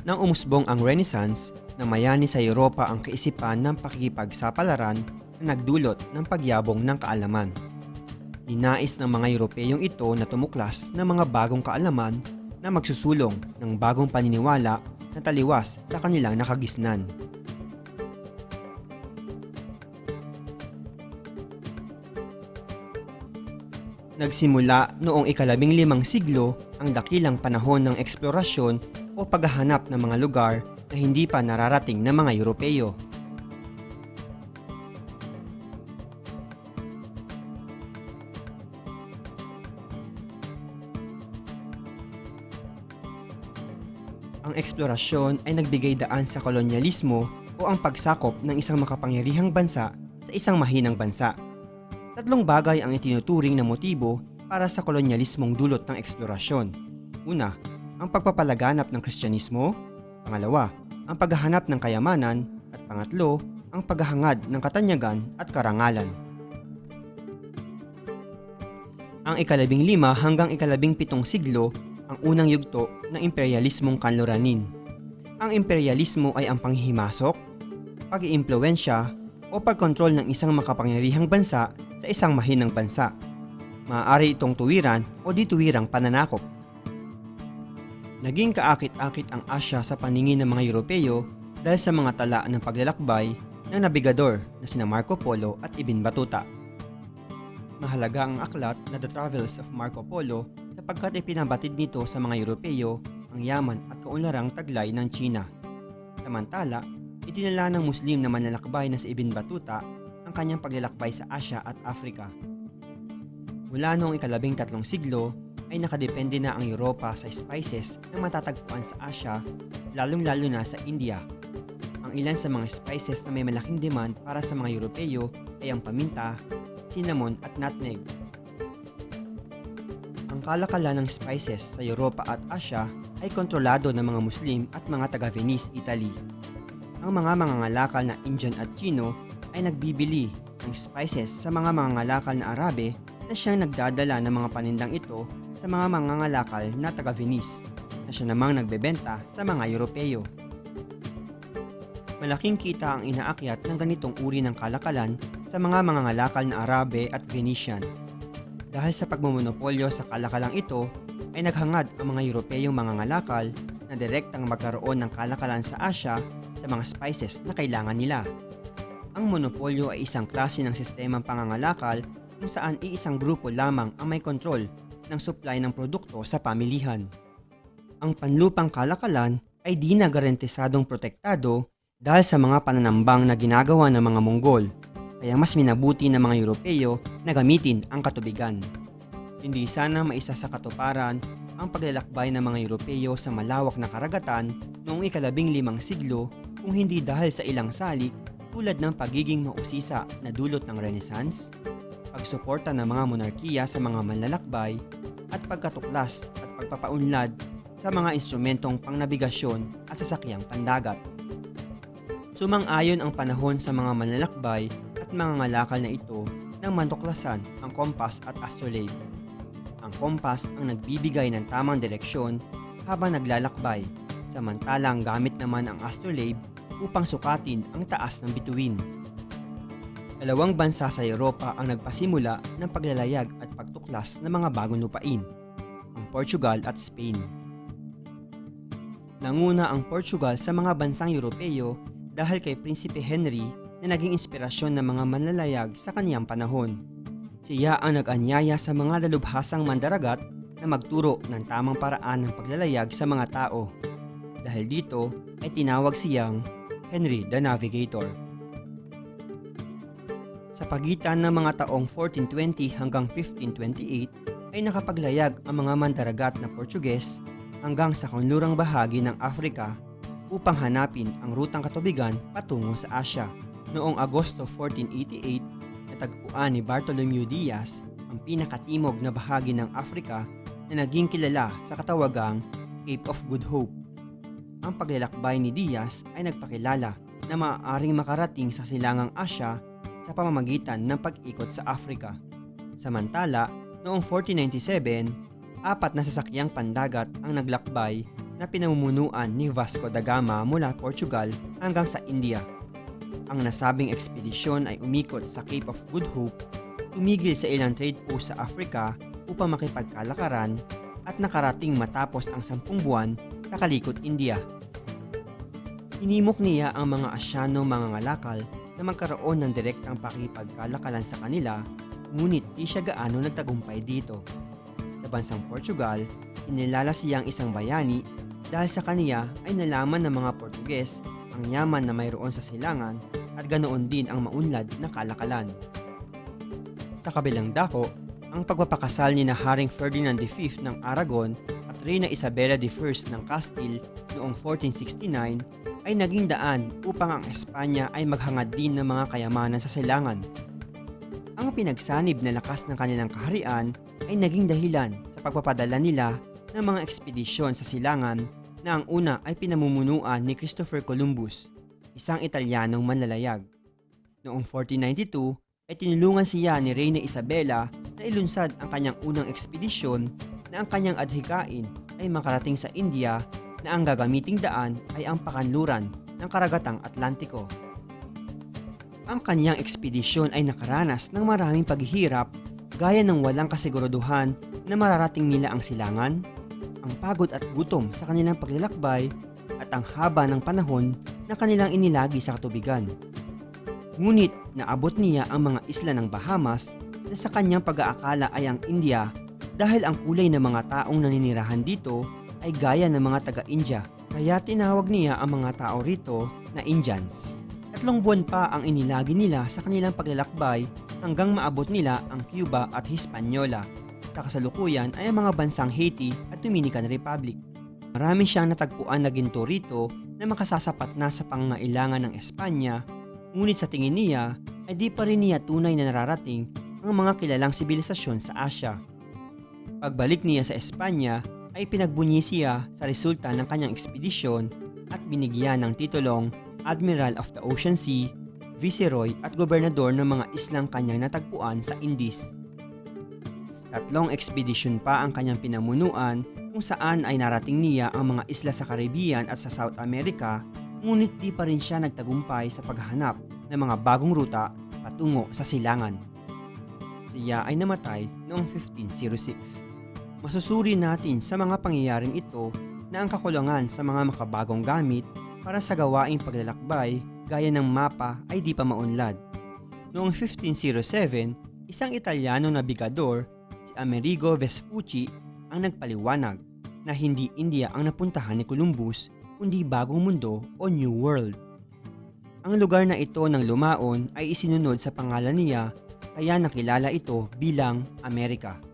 Nang umusbong ang Renaissance, namayani sa Europa ang kaisipan ng pakikipagsapalaran na nagdulot ng pagyabong ng kaalaman. Ninais ng mga Europeyong ito na tumuklas ng mga bagong kaalaman na magsusulong ng bagong paniniwala na taliwas sa kanilang nakagisnan. Nagsimula noong ikalabing limang siglo ang dakilang panahon ng eksplorasyon o paghahanap ng mga lugar na hindi pa nararating ng mga Europeo. Ang eksplorasyon ay nagbigay daan sa kolonyalismo o ang pagsakop ng isang makapangyarihang bansa sa isang mahinang bansa. Tatlong bagay ang itinuturing na motibo para sa kolonyalismong dulot ng eksplorasyon. Una, ang pagpapalaganap ng Kristyanismo. Pangalawa, ang paghahanap ng kayamanan. At pangatlo, ang paghahangad ng katanyagan at karangalan. Ang ikalabing lima hanggang ikalabing pitong siglo ang unang yugto ng imperialismong kanluranin. Ang imperialismo ay ang panghihimasok, pag-iimpluensya o pagkontrol ng isang makapangyarihang bansa sa isang mahinang bansa. Maaari itong tuwiran o dituwirang pananakop. Naging kaakit-akit ang Asya sa paningin ng mga Europeo dahil sa mga tala ng paglalakbay ng nabigador na sina Marco Polo at Ibn Batuta. Mahalaga ang aklat na The Travels of Marco Polo sapagkat ipinabatid nito sa mga Europeo ang yaman at kaunlarang taglay ng China. Samantala, itinala ng Muslim na manlalakbay na si Ibn Batuta ang kanyang paglalakbay sa Asya at Afrika. Mula noong ikalabing tatlong siglo, ay nakadepende na ang Europa sa spices na matatagpuan sa Asya, lalong-lalo na sa India. Ang ilan sa mga spices na may malaking demand para sa mga Europeo ay ang paminta, cinnamon at nutmeg. Ang kalakalan ng spices sa Europa at Asya ay kontrolado ng mga Muslim at mga taga-Venice, Italy. Ang mga mangangalakal na Indian at Chino ay nagbibili ng spices sa mga mangangalakal na Arabe na siyang nagdadala ng mga panindang ito sa mga mangangalakal na taga-Venice na siya namang nagbebenta sa mga Europeo. Malaking kita ang inaakyat ng ganitong uri ng kalakalan sa mga mangangalakal na Arabe at Venetian. Dahil sa pagmumonopolyo sa kalakalang ito, ay naghangad ang mga Europeyong mangangalakal na direktang magkaroon ng kalakalan sa Asya sa mga spices na kailangan nila. Ang monopolyo ay isang klase ng sistemang pangangalakal kung saan iisang grupo lamang ang may kontrol ng supply ng produkto sa pamilihan. Ang panlupang kalakalan ay di na garantisadong protektado dahil sa mga pananambang na ginagawa ng mga Monggol, kaya mas minabuti ng mga Europeo na gamitin ang katubigan. Hindi sana maisa sa katuparan ang paglalakbay ng mga Europeo sa malawak na karagatan noong ikalabing limang siglo kung hindi dahil sa ilang salik tulad ng pagiging mausisa na dulot ng Renaissance, pagsuporta ng mga monarkiya sa mga manlalakbay, at pagkatuklas at pagpapaunlad sa mga instrumentong pangnabigasyon at sasakyang pandagat. Sumang-ayon ang panahon sa mga manlalakbay at mga ngalakal na ito nang mantuklasan ang kompas at astrolabe. Ang kompas ang nagbibigay ng tamang direksyon habang naglalakbay, samantalang gamit naman ang astrolabe upang sukatin ang taas ng bituin. Dalawang bansa sa Europa ang nagpasimula ng paglalayag at pagtuklas ng mga bagong lupain, ang Portugal at Spain. Nanguna ang Portugal sa mga bansang Europeo dahil kay Prinsipe Henry na naging inspirasyon ng mga manlalayag sa kaniyang panahon. Siya ang nag-anyaya sa mga dalubhasang mandaragat na magturo ng tamang paraan ng paglalayag sa mga tao. Dahil dito ay tinawag siyang Henry the Navigator. Sa pagitan ng mga taong 1420 hanggang 1528 ay nakapaglayag ang mga mandaragat na Portuges hanggang sa kanlurang bahagi ng Afrika upang hanapin ang rutang katubigan patungo sa Asya. Noong Agosto 1488, natagpuan ni Bartolomeu Diaz ang pinakatimog na bahagi ng Afrika na naging kilala sa katawagang Cape of Good Hope. Ang paglalakbay ni Diaz ay nagpakilala na maaaring makarating sa silangang Asya sa pamamagitan ng pag-ikot sa Afrika. Samantala, noong 1497, apat na sasakyang pandagat ang naglakbay na pinamumunuan ni Vasco da Gama mula Portugal hanggang sa India. Ang nasabing ekspedisyon ay umikot sa Cape of Good Hope, tumigil sa ilang trade post sa Africa upang makipagkalakaran at nakarating matapos ang sampung buwan sa Kalikot, India. Inimok niya ang mga Asyano mga ngalakal na magkaroon ng direktang pakipagkalakalan sa kanila ngunit di siya gaano nagtagumpay dito. Sa bansang Portugal, inilala siyang isang bayani dahil sa kaniya ay nalaman ng mga Portuges ang yaman na mayroon sa silangan at ganoon din ang maunlad na kalakalan. Sa kabilang dako, ang pagpapakasal ni na Haring Ferdinand V ng Aragon Reyna Isabella I ng Castile noong 1469 ay naging daan upang ang Espanya ay maghangad din ng mga kayamanan sa silangan. Ang pinagsanib na lakas ng kanilang kaharian ay naging dahilan sa pagpapadala nila ng mga ekspedisyon sa silangan na ang una ay pinamumunuan ni Christopher Columbus, isang Italianong manlalayag. Noong 1492 ay tinulungan siya ni Reyna Isabela na ilunsad ang kanyang unang ekspedisyon na ang kanyang adhikain ay makarating sa India na ang gagamiting daan ay ang pakanluran ng karagatang Atlantiko. Ang kanyang ekspedisyon ay nakaranas ng maraming paghihirap gaya ng walang kasiguraduhan na mararating nila ang silangan, ang pagod at gutom sa kanilang paglalakbay at ang haba ng panahon na kanilang inilagi sa katubigan. Ngunit naabot niya ang mga isla ng Bahamas na sa kanyang pag-aakala ay ang India dahil ang kulay ng mga taong naninirahan dito ay gaya ng mga taga-India kaya tinawag niya ang mga tao rito na Indians. Tatlong buwan pa ang inilagi nila sa kanilang paglalakbay hanggang maabot nila ang Cuba at Hispaniola. Sa kasalukuyan ay ang mga bansang Haiti at Dominican Republic. Marami siyang natagpuan na ginto rito na makasasapat na sa pangangailangan ng Espanya, ngunit sa tingin niya ay di pa rin niya tunay na nararating ang mga kilalang sibilisasyon sa Asya. Pagbalik niya sa Espanya ay pinagbunyi siya sa resulta ng kanyang ekspedisyon at binigyan ng titulong Admiral of the Ocean Sea, Viceroy at Gobernador ng mga islang kanyang natagpuan sa Indies. Tatlong ekspedisyon pa ang kanyang pinamunuan kung saan ay narating niya ang mga isla sa Caribbean at sa South America ngunit di pa rin siya nagtagumpay sa paghahanap ng mga bagong ruta patungo sa silangan. Siya ay namatay noong 1506. Masusuri natin sa mga pangyayaring ito na ang kakulangan sa mga makabagong gamit para sa gawaing paglalakbay gaya ng mapa ay di pa maunlad. Noong 1507, isang Italiano na bigador, si Amerigo Vespucci, ang nagpaliwanag na hindi India ang napuntahan ni Columbus kundi Bagong Mundo o New World. Ang lugar na ito ng lumaon ay isinunod sa pangalan niya kaya nakilala ito bilang Amerika.